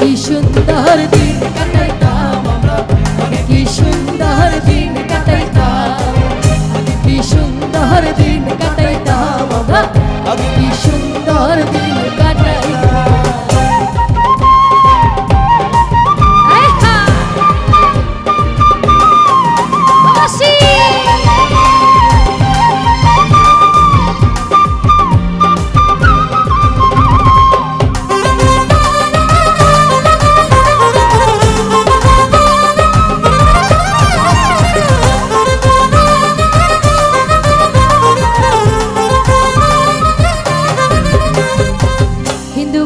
কি সুন্দর দিন কাটাইতাম আমরা? কি সুন্দর দিন কাটাইতাম? কি সুন্দর দিন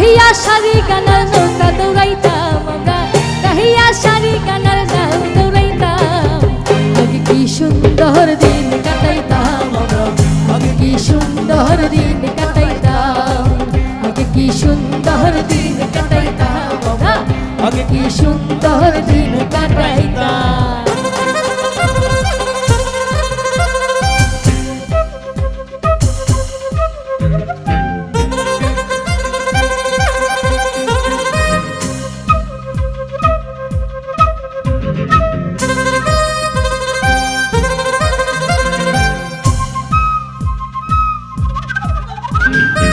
গাহিয়া সারি গানার নৌকা দৌড়াইতাম আমরা গাহিয়া সারি গানার নাও দৌড়াইতাম আগে কি সুন্দর দিন কাটাইতাম আমরা আগে কি সুন্দর দিন কাটাইতাম আগে কি সুন্দর দিন কাটাইতাম আমরা আগে কি সুন্দর দিন কাটাইতাম Yeah.